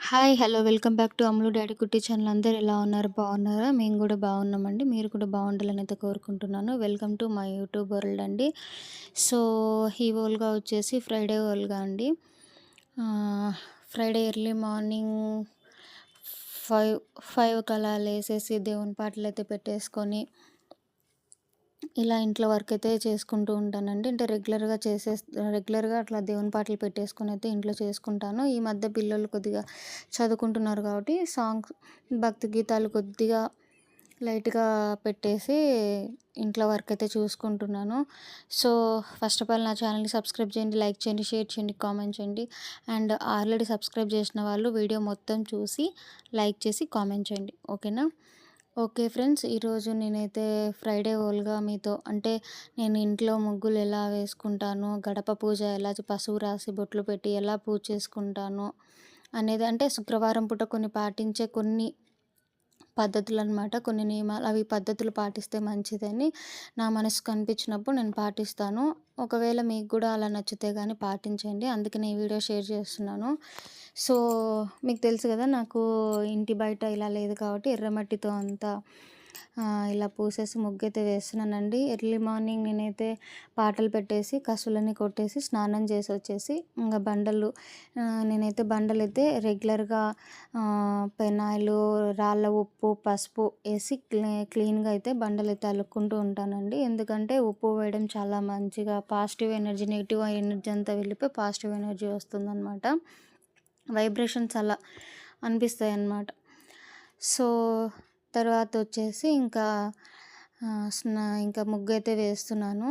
Hi! Hello! Welcome back to Ammulu daddy Kutti channel. అందరు ఎలా ఉన్నారు? బాగున్నారా? మేము కూడా బాగున్నామండి. మీరు కూడా బాగుండాలని అయితే కోరుకుంటున్నాను. Welcome to my YouTube world అండి. సో, ఈ ఓల్గా వచ్చేసి ఫ్రైడే ఓల్గా అండి. Friday early morning five five కలా లేసేసి దేవుని పాటలు అయితే పెట్టేసుకొని ఇలా ఇంట్లో వర్క్ అయితే చేసుకుంటూ ఉంటానండి. అంటే రెగ్యులర్‌గా చేసే రెగ్యులర్‌గా అట్లా దేవుని పాటలు పెట్టేసుకొని అయితే ఇంట్లో చేసుకుంటాను. ఈ మధ్య పిల్లలు కొద్దిగా చదువుకుంటున్నారు కాబట్టి సాంగ్స్ భక్తి గీతాలు కొద్దిగా లైట్‌గా పెట్టేసి ఇంట్లో వర్క్ అయితే చూసుకుంటున్నాను. సో, ఫస్ట్ ఆఫ్ ఆల్ నా ఛానల్‌ని సబ్స్క్రైబ్ చేయండి, లైక్ చేయండి, షేర్ చేయండి, కామెంట్ చేయండి. అండ్ ఆల్రెడీ సబ్స్క్రైబ్ చేసిన వాళ్ళు వీడియో మొత్తం చూసి లైక్ చేసి కామెంట్ చేయండి. ఓకేనా? Okay friends. ఈరోజు నేనైతే ఫ్రైడే ఓల్గా మీతో అంటే నేను ఇంట్లో ముగ్గులు ఎలా వేసుకుంటాను, గడప పూజ ఎలా పసుపు రాసి బొట్లు పెట్టి ఎలా పూజ చేసుకుంటాను అనేది అంటే శుక్రవారం పూట కొన్ని పాటించే కొన్ని పద్ధతులు అనమాట కొన్ని నియమాలు అవి పద్ధతులు పాటిస్తే మంచిదని నా మనసుకు అనిపించినప్పుడు నేను పాటిస్తాను. ఒకవేళ మీకు కూడా అలా నచ్చితే కానీ పాటించండి. అందుకనే ఈ వీడియో షేర్ చేస్తున్నాను. సో, మీకు తెలుసు కదా నాకు ఇంటి బయట ఇలా లేదు కాబట్టి ఎర్రమట్టితో అంతా ఇలా పూసేసి ముగ్గైతే వేస్తున్నానండి. ఎర్లీ మార్నింగ్ నేనైతే పాటలు పెట్టేసి, కసులని కొట్టేసి, స్నానం చేసి వచ్చేసి ఇంకా బండలు నేనైతే బండలు అయితే రెగ్యులర్‌గా పెనాయిలు, రాళ్ళ ఉప్పు, పసుపు వేసి క్లీ క్లీన్‌గా అయితే బండలు అయితే అలుక్కుంటూ ఉంటానండి. ఎందుకంటే ఉప్పు వేయడం చాలా మంచిగా పాజిటివ్ ఎనర్జీ, నెగిటివ్ ఎనర్జీ అంతా వెళ్ళిపోయి పాజిటివ్ ఎనర్జీ వస్తుందనమాట. వైబ్రేషన్స్ అలా అనిపిస్తాయి అన్నమాట సో, తర్వాత వచ్చేసి ఇంకా స్నా ఇంకా ముగ్గు అయితే వేస్తున్నాను.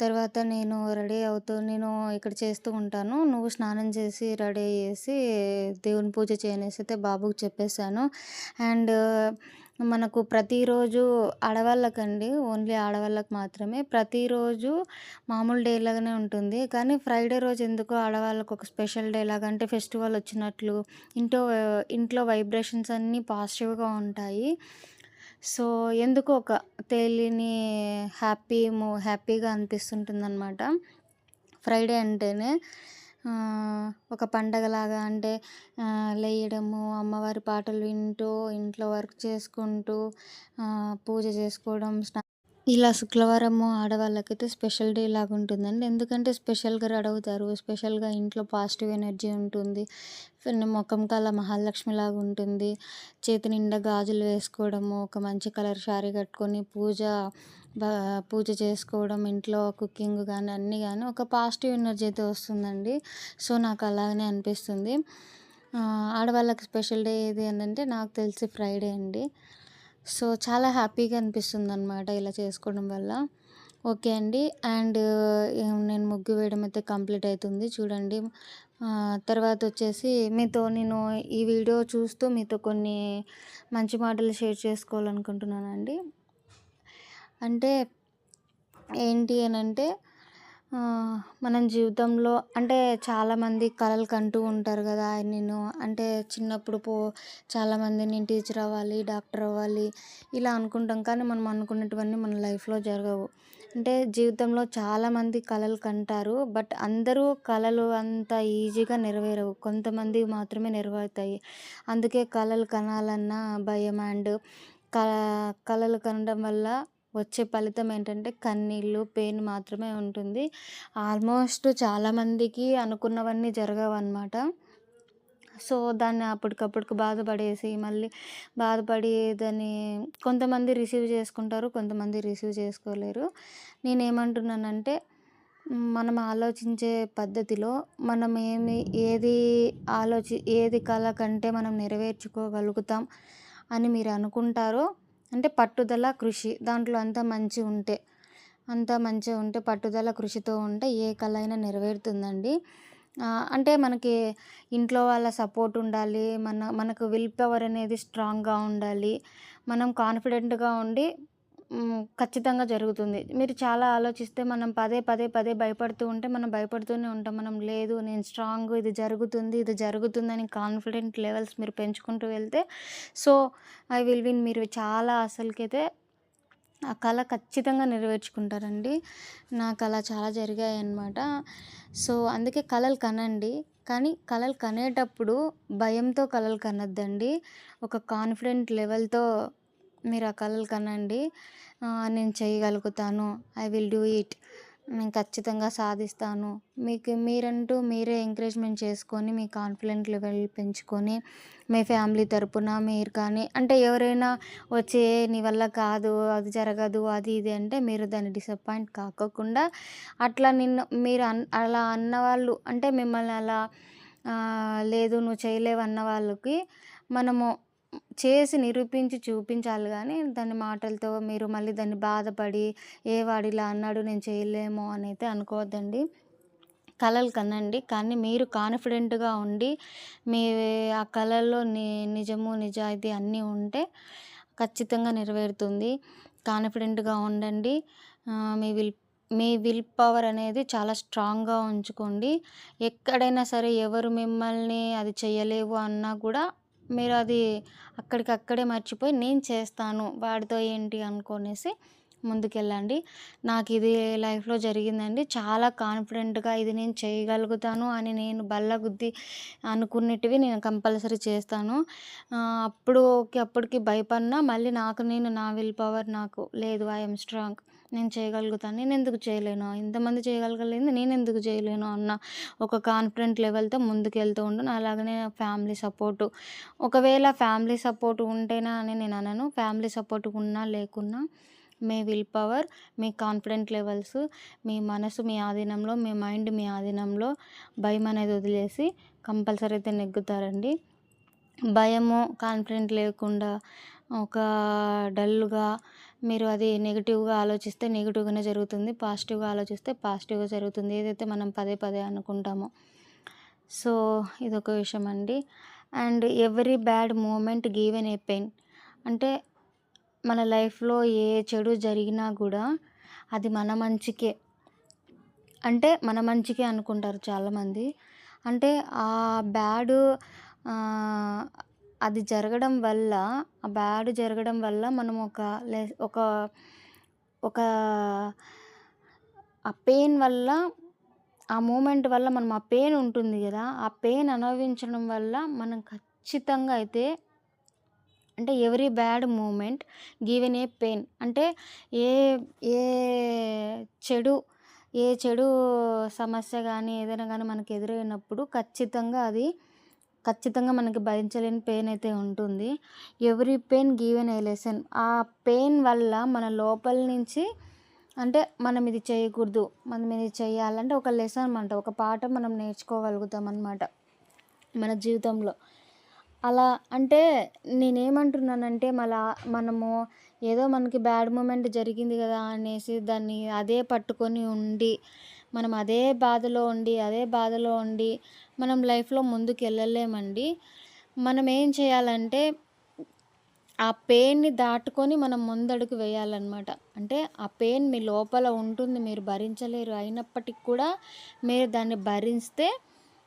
తర్వాత నేను రెడీ అవుతూ నేను ఇక్కడ చేస్తూ ఉంటాను. నువ్వు స్నానం చేసి రెడీ అయ్యేసి దేవుని పూజ చేయనేసి అయితే బాబుకి చెప్పేసాను. అండ్ మనకు ప్రతిరోజు ఆడవాళ్ళకండి ఓన్లీ ఆడవాళ్ళకు మాత్రమే ప్రతిరోజు మామూలు డే లాగానే ఉంటుంది. కానీ ఫ్రైడే రోజు ఎందుకో ఆడవాళ్ళకు ఒక స్పెషల్ డే లాగా అంటే ఫెస్టివల్ వచ్చినట్లు ఇంట్లో ఇంట్లో వైబ్రేషన్స్ అన్నీ పాజిటివ్‌గా ఉంటాయి. సో, ఎందుకో ఒక తేలిని హ్యాపీ మో హ్యాపీగా అనిపిస్తుంటుందనమాట. ఫ్రైడే అంటేనే ఒక పండగలాగా అంటే లేయడము, అమ్మవారి పాటలు వింటూ, ఇంట్లో వర్క్ చేసుకుంటూ పూజ చేసుకోవడం స్నా ఇలా శుక్రవారము ఆడవాళ్ళకైతే స్పెషల్ డే లాగా ఉంటుందండి. ఎందుకంటే స్పెషల్‌గా రెడీ అవుతారు. స్పెషల్‌గా ఇంట్లో పాజిటివ్ ఎనర్జీ ఉంటుంది. ముఖం కాల మహాలక్ష్మిలాగా ఉంటుంది. చేతి నిండా గాజులు వేసుకోవడము, ఒక మంచి కలర్ శారీ కట్టుకొని పూజ పూజ చేసుకోవడం, ఇంట్లో కుకింగ్ కానీ అన్నీ కానీ ఒక పాజిటివ్ ఎనర్జీ అయితే వస్తుందండి. సో, నాకు అలాగనే అనిపిస్తుంది. ఆడవాళ్ళకి స్పెషల్ డే ఏది అంటే నాకు తెలిసి ఫ్రైడే అండి. సో, చాలా హ్యాపీగా అనిపిస్తుంది అనమాట ఇలా చేసుకోవడం వల్ల. ఓకే అండి. అండ్ నేను ముగ్గు వేయడం అయితే కంప్లీట్ అవుతుంది చూడండి. తర్వాత వచ్చేసి మీతో నేను ఈ వీడియో చూస్తూ మీతో కొన్ని మంచి మాటలు షేర్ చేసుకోవాలనుకుంటున్నానండి. అంటే ఏంటి అని అంటే మనం జీవితంలో అంటే చాలామంది కలలు కంటూ ఉంటారు కదా! నేను అంటే చిన్నప్పుడు పో చాలామంది నేను టీచర్ అవ్వాలి, డాక్టర్ అవ్వాలి ఇలా అనుకుంటాం. కానీ మనం అనుకున్నటువన్నీ మన లైఫ్‌లో జరగవు. అంటే జీవితంలో చాలామంది కలలు కంటారు. బట్ అందరూ కలలు అంత ఈజీగా నెరవేరవు. కొంతమంది మాత్రమే నెరవేరుతాయి. అందుకే కలలు కనాలన్నా భయం అండ్ క కలలు కనడం వల్ల వచ్చే ఫలితం ఏంటంటే కన్నీళ్ళు, పెయిన్ మాత్రమే ఉంటుంది. ఆల్మోస్ట్ చాలామందికి అనుకున్నవన్నీ జరగవన్నమాట సో, దాన్ని అప్పటికప్పుడు బాధపడేసి మళ్ళీ బాధపడి దాన్ని కొంతమంది రిసీవ్ చేసుకుంటారు. కొంతమంది రిసీవ్ చేసుకోలేరు. నేనేమంటున్నానంటే మనం ఆలోచించే పద్ధతిలో మనం ఏమి ఏది ఆలోచి ఏది కళ కంటే మనం నెరవేర్చుకోగలుగుతాం అని మీరు అనుకుంటారో అంటే పట్టుదల, కృషి దాంట్లో అంతా మంచి ఉంటే అంతా మంచిగా ఉంటే పట్టుదల, కృషితో ఉంటే ఏ కళ అయినా నెరవేరుతుందండి. అంటే మనకి ఇంట్లో వాళ్ళ సపోర్ట్ ఉండాలి. మన మనకు విల్ పవర్ అనేది స్ట్రాంగ్‌గా ఉండాలి. మనం కాన్ఫిడెంట్‌గా ఉండి ఖచ్చితంగా జరుగుతుంది. మీరు చాలా ఆలోచిస్తే మనం పదే, పదే, పదే భయపడుతూ ఉంటే మనం భయపడుతూనే ఉంటాం. మనం లేదు నేను స్ట్రాంగ్ ఇది జరుగుతుంది, ఇది జరుగుతుందని కాన్ఫిడెంట్ లెవెల్స్ మీరు పెంచుకుంటూ వెళ్తే సో, ఐ విల్ విన్ మీరు చాలా అసలుకైతే ఆ కళ ఖచ్చితంగా నెరవేర్చుకుంటారండి. నాకు అలా చాలా జరిగాయి అన్నమాట సో, అందుకే కళలు కనండి. కానీ కళలు కనేటప్పుడు భయంతో కళలు కనొద్దండి ఒక కాన్ఫిడెంట్ లెవెల్తో మీరు ఆ కలలు కనండి. నేను చేయగలుగుతాను. ఐ విల్ డూ ఇట్ నేను ఖచ్చితంగా సాధిస్తాను. మీకు మీరంటూ మీరే ఎంకరేజ్మెంట్ చేసుకొని మీ కాన్ఫిడెంట్ లెవెల్ పెంచుకొని మీ ఫ్యామిలీ తరపున మీరు కానీ అంటే ఎవరైనా వచ్చి నీ వల్ల కాదు అది జరగదు అది ఇది అంటే మీరు దాన్ని డిసప్పాయింట్ కాకోకుండా అట్లా నిన్ను మీరు అన్ అలా అన్నవాళ్ళు అంటే మిమ్మల్ని అలా లేదు నువ్వు చేయలేవు అన్న వాళ్ళకి మనము చేసి నిరూపించి చూపించాలి కానీ దాని మాటలతో మీరు మళ్ళీ దాన్ని బాధపడి ఏ వాడు ఇలా అన్నాడు నేను చేయలేము అని అయితే అనుకోవద్దండి. కళలు కనండి. కానీ మీరు కాన్ఫిడెంట్గా ఉండి మీ ఆ కళల్లో ని నిజము నిజాయితీ అన్నీ ఉంటే ఖచ్చితంగా నెరవేరుతుంది. కాన్ఫిడెంట్గా ఉండండి. మీ విల్ మీ విల్ పవర్ అనేది చాలా స్ట్రాంగ్గా ఉంచుకోండి. ఎక్కడైనా సరే ఎవరు మిమ్మల్ని అది చేయలేవు అన్నా కూడా మీరు అది అక్కడికక్కడే మర్చిపోయి నేను చేస్తాను వాడితో ఏంటి అనుకునేసి ముందుకెళ్ళండి. నాకు ఇది లైఫ్లో జరిగిందండి. చాలా కాన్ఫిడెంట్గా ఇది నేను చేయగలుగుతాను అని నేను బల్లగుద్ది అనుకున్నటివి నేను కంపల్సరీ చేస్తాను. అప్పుడు అప్పటికి భయపడినా మళ్ళీ నాకు నేను నా విల్ పవర్ నాకు లేదు. I'm strong. నేను చేయగలుగుతాను. నేను ఎందుకు చేయలేను? ఇంతమంది చేయగలగలేదు. నేను ఎందుకు చేయలేను? అన్న ఒక కాన్ఫిడెంట్ లెవెల్తో ముందుకు వెళ్తూ ఉంటాను అలాగనే ఫ్యామిలీ సపోర్టు. ఒకవేళ ఫ్యామిలీ సపోర్ట్ ఉంటేనా అని నేను అనను. ఫ్యామిలీ సపోర్ట్ ఉన్నా లేకున్నా మీ విల్ పవర్ మీ కాన్ఫిడెంట్ లెవెల్స్ మీ మనసు మీ ఆధీనంలో మీ మైండ్ మీ ఆధీనంలో భయం అనేది వదిలేసి కంపల్సరీ అయితే నెగ్గుతారండి. భయము కాన్ఫిడెంట్ లేకుండా ఒక డల్గా మీరు అది నెగిటివ్గా ఆలోచిస్తే నెగిటివ్గానే జరుగుతుంది పాజిటివ్గా ఆలోచిస్తే పాజిటివ్గా జరుగుతుంది ఏదైతే మనం పదే పదే అనుకుంటామో. సో ఇదొక విషయం అండి and every bad moment given a pain. అంటే మన లైఫ్లో ఏ చెడు జరిగినా కూడా అది మన మంచికే. అంటే మన మంచికే అనుకుంటారు చాలామంది. అంటే ఆ బ్యాడ్ అది జరగడం వల్ల ఆ బ్యాడ్ జరగడం వల్ల మనం ఒక లే ఒక ఒక ఆ పెయిన్ వల్ల ఆ మూమెంట్ వల్ల మనం ఆ పెయిన్ ఉంటుంది కదా ఆ పెయిన్ అనుభవించడం వల్ల మనం ఖచ్చితంగా అయితే అంటే every bad moment given a pain. అంటే ఏ ఏ చెడు ఏ చెడు సమస్య కానీ ఏదైనా కానీ మనకు ఎదురైనప్పుడు ఖచ్చితంగా అది ఖచ్చితంగా మనకి భరించలేని పెయిన్ అయితే ఉంటుంది. Every pain given a lesson. ఆ పెయిన్ వల్ల మన లోపల నుంచి అంటే మనం ఇది చేయకూడదు మనం ఇది చేయాలంటే ఒక లెసన్ అనమాట ఒక పాఠం మనం నేర్చుకోగలుగుతాం అనమాట మన జీవితంలో. అలా అంటే నేనేమంటున్నానంటే మళ్ళా మనము ఏదో మనకి బ్యాడ్ మూమెంట్ జరిగింది కదా అనేసి దాన్ని అదే పట్టుకొని ఉండి మనం అదే బాధలో ఉండి అదే బాధలో ఉండి మనం లైఫ్లో ముందుకు వెళ్ళలేమండి మనం ఏం చేయాలంటే ఆ పెయిన్ని దాటుకొని మనం ముందడుగు వేయాలన్నమాట. అంటే ఆ పెయిన్ మీ లోపల ఉంటుంది మీరు భరించలేరు అయినప్పటికి కూడా మీరు దాన్ని భరిస్తే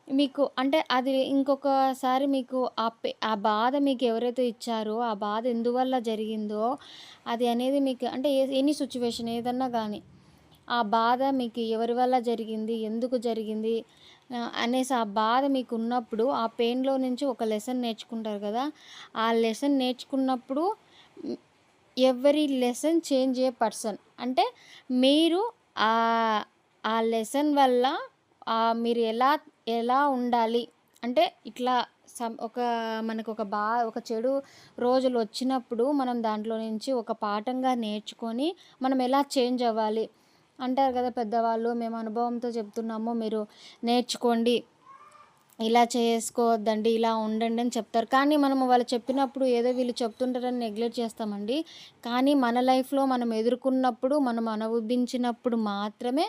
మీకు అంటే అది ఇంకొకసారి మీకు ఆ పె ఆ బాధ మీకు ఎవరైతే ఇచ్చారో ఆ బాధ ఎందువల్ల జరిగిందో అది అనేది మీకు అంటే ఎనీ సిచ్యువేషన్ ఏదన్నా కానీ ఆ బాధ మీకు ఎవరి వల్ల జరిగింది ఎందుకు జరిగింది అనేసి ఆ బాధ మీకు ఉన్నప్పుడు ఆ పెయిన్లో నుంచి ఒక లెసన్ నేర్చుకుంటారు కదా ఆ లెసన్ నేర్చుకున్నప్పుడు ఎవరి లెసన్ చేంజ్ ఏ పర్సన్ అంటే మీరు ఆ లెసన్ వల్ల మీరు ఎలా ఎలా ఉండాలి? అంటే ఇట్లా సమ్ ఒక మనకు ఒక బా ఒక చెడు రోజులు వచ్చినప్పుడు మనం దాంట్లో నుంచి ఒక పాఠంగా నేర్చుకొని మనం ఎలా చేంజ్ అవ్వాలి? అంటారు కదా పెద్దవాళ్ళు మేము అనుభవంతో చెప్తున్నాము మీరు నేర్చుకోండి ఇలా చేసుకోవద్దండి ఇలా ఉండండి అని చెప్తారు. కానీ మనము వాళ్ళు చెప్పినప్పుడు ఏదో వీళ్ళు చెప్తుంటారని నెగ్లెక్ట్ చేస్తామండి. కానీ మన లైఫ్లో మనం ఎదుర్కొన్నప్పుడు మనం అనుభవించినప్పుడు మాత్రమే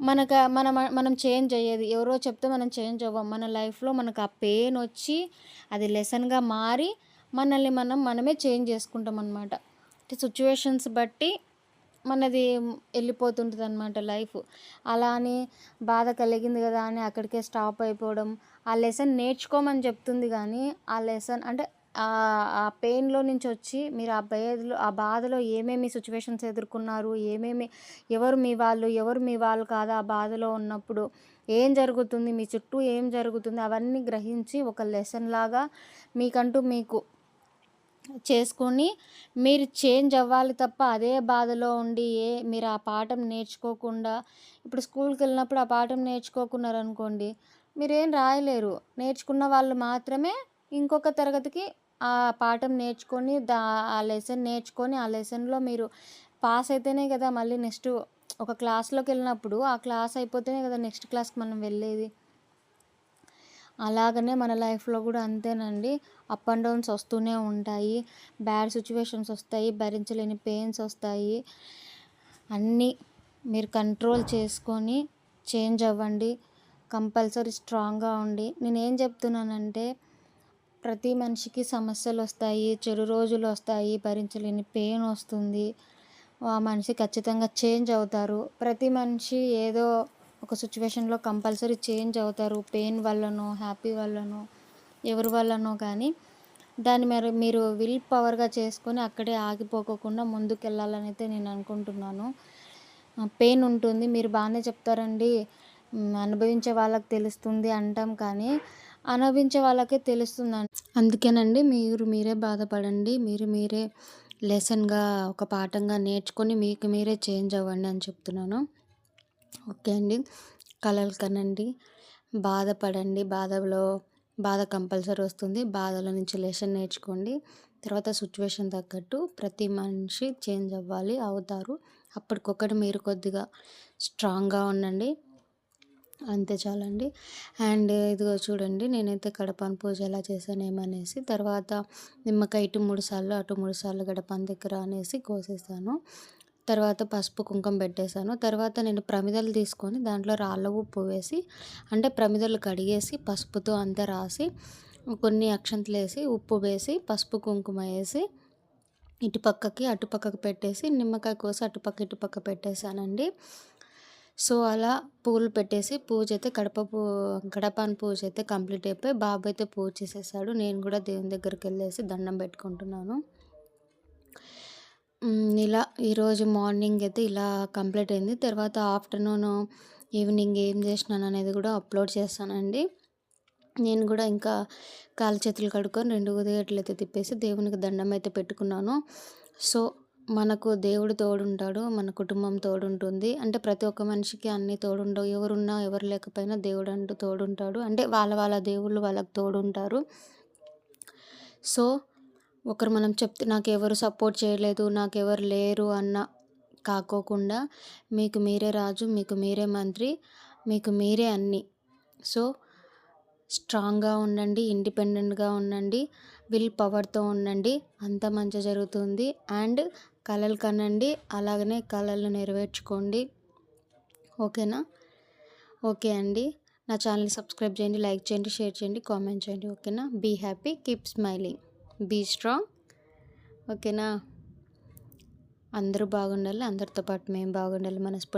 మనకు మన మనం చేంజ్ అయ్యేది. ఎవరో చెప్తే మనం చేంజ్ అవ్వం. మన లైఫ్లో మనకు ఆ పెయిన్ వచ్చి అది లెసన్గా మారి మనల్ని మనం మనమే చేంజ్ చేసుకుంటాం అనమాట సిచ్యువేషన్స్ బట్టి మనది వెళ్ళిపోతుంటుంది అనమాట లైఫ్. అలా అని బాధ కలిగింది కదా అని అక్కడికే స్టాప్ అయిపోవడం. ఆ లెసన్ నేర్చుకోమని చెప్తుంది కానీ ఆ లెసన్ అంటే ఆ పెయిన్లో నుంచి వచ్చి మీరు ఆ బేధలో ఆ బాధలో ఏమేమి సిచ్యువేషన్స్ ఎదుర్కొన్నారు ఏమేమి ఎవరు మీ వాళ్ళు ఎవరు మీ వాళ్ళు కాదు ఆ బాధలో ఉన్నప్పుడు ఏం జరుగుతుంది మీ చుట్టూ ఏం జరుగుతుంది అవన్నీ గ్రహించి ఒక లెసన్ లాగా మీకంటూ మీకు చేసుకొని మీరు చేంజ్ అవ్వాలి తప్ప అదే బాధలో ఉండి ఏ మీరు ఆ పాఠం నేర్చుకోకుండా ఇప్పుడు స్కూల్కి వెళ్ళినప్పుడు ఆ పాఠం నేర్చుకోకున్నారనుకోండి మీరేం రాయలేరు. నేర్చుకున్న వాళ్ళు మాత్రమే ఇంకొక తరగతికి ఆ పాఠం నేర్చుకొని దా ఆ లెసన్ నేర్చుకొని ఆ లెసన్లో మీరు పాస్ అయితేనే కదా మళ్ళీ నెక్స్ట్ ఒక క్లాస్లోకి వెళ్ళినప్పుడు ఆ క్లాస్ అయిపోతేనే కదా నెక్స్ట్ క్లాస్కి మనం వెళ్ళేది. అలాగనే మన లైఫ్లో కూడా అంతేనండి. అప్ అండ్ డౌన్స్ వస్తూనే ఉంటాయి. బ్యాడ్ సిచ్యువేషన్స్ వస్తాయి. భరించలేని పెయిన్స్ వస్తాయి. అన్నీ మీరు కంట్రోల్ చేసుకొని చేంజ్ అవ్వండి. కంపల్సరీ స్ట్రాంగ్గా ఉండి. నేనేం చెప్తున్నానంటే ప్రతి మనిషికి సమస్యలు వస్తాయి చెడు రోజులు వస్తాయి భరించలేని పెయిన్ వస్తుంది. ఆ మనిషి ఖచ్చితంగా చేంజ్ అవుతారు. ప్రతి మనిషి ఏదో ఒక సిచ్యువేషన్లో కంపల్సరీ చేంజ్ అవుతారు. పెయిన్ వల్లనో హ్యాపీ వల్లనో ఎవరి వల్లనో కానీ దాన్ని మీరు మీరు విల్ పవర్గా చేసుకొని అక్కడే ఆగిపోకోకుండా ముందుకెళ్ళాలని అయితే నేను అనుకుంటున్నాను. పెయిన్ ఉంటుంది. మీరు బాగానే చెప్తారండి. అనుభవించే వాళ్ళకి తెలుస్తుంది అంటాం కానీ అనుభవించే వాళ్ళకే తెలుస్తుందండి. అందుకేనండి మీరు మీరే బాధపడండి. మీరు మీరే లెసన్గా ఒక పాఠంగా నేర్చుకొని మీకు మీరే చేంజ్ అవ్వండి అని చెప్తున్నాను. ఓకే అండి. కలలు కనండి బాధపడండి. బాధలో బాధ కంపల్సరీ వస్తుంది. బాధల నుంచి లెసన్ నేర్చుకోండి. తర్వాత సిచ్యువేషన్ తగ్గట్టు ప్రతి మనిషి చేంజ్ అవ్వాలి అవుతారు. అప్పటికొకటి మీరు కొద్దిగా స్ట్రాంగ్గా ఉండండి. అంతే చాలండి. అండ్ ఇదిగో చూడండి నేనైతే గడపను పూజ ఎలా చేశానేమనేసి తర్వాత నిమ్మకాయ ఇటు మూడు సార్లు అటు మూడు సార్లు గడపని దగ్గర అనేసి కోసేసాను. తర్వాత పసుపు కుంకుమ పెట్టేశాను. తర్వాత నేను ప్రమిదలు తీసుకొని దాంట్లో రాళ్ళ ఉప్పు వేసి అంటే ప్రమిదలు కడిగేసి పసుపుతో అంతా రాసి కొన్ని అక్షంతలు వేసి ఉప్పు వేసి పసుపు కుంకుమ వేసి ఇటుపక్కకి అటుపక్కకి పెట్టేసి నిమ్మకాయ కోసి అటుపక్క ఇటుపక్క పెట్టేశానండి. సో అలా పూలు పెట్టేసి పూజ అయితే గడప పూ గడపాన్ పూజ అయితే కంప్లీట్ అయిపోయి బాబు అయితే పూజ చేసేసాడు. నేను కూడా దేవుని దగ్గరికి వెళ్ళేసి దండం పెట్టుకుంటున్నాను. ఇలా ఈరోజు మార్నింగ్ అయితే ఇలా కంప్లీట్ అయింది. తర్వాత ఆఫ్టర్నూన్ ఈవినింగ్ ఏం చేసినాను అనేది కూడా అప్లోడ్ చేస్తానండి. నేను కూడా ఇంకా కాలు చేతులు కడుక్కొని రెండు ఉదయట్లు అయితే తిప్పేసి దేవునికి దండం అయితే పెట్టుకున్నాను. సో మనకు దేవుడు తోడుంటాడు మన కుటుంబం తోడుంటుంది. అంటే ప్రతి ఒక్క మనిషికి అన్ని తోడుండవు. ఎవరున్నా ఎవరు లేకపోయినా దేవుడు అంటూ తోడుంటాడు. అంటే వాళ్ళ వాళ్ళ దేవుళ్ళు వాళ్ళకి తోడుంటారు. సో ఒకరు మనం చెప్తే నాకు ఎవరు సపోర్ట్ చేయలేదు నాకు ఎవరు లేరు అన్న కాకోకుండా మీకు మీరే రాజు మీకు మీరే మంత్రి మీకు మీరే అన్నీ. సో స్ట్రాంగ్గా ఉండండి ఇండిపెండెంట్గా ఉండండి విల్ పవర్తో ఉండండి అంత మంచి జరుగుతుంది. అండ్ కళలు కనండి అలాగనే కళలు నెరవేర్చుకోండి. ఓకేనా? ఓకే అండి. నా ఛానల్ సబ్స్క్రైబ్ చేయండి లైక్ చేయండి షేర్ చేయండి కామెంట్ చేయండి. ఓకేనా? Be happy keep smiling. Be strong. ఓకేనా? అందరూ బాగుండాలి అందరితో పాటు మేము బాగుండాలి మనస్ఫూర్తి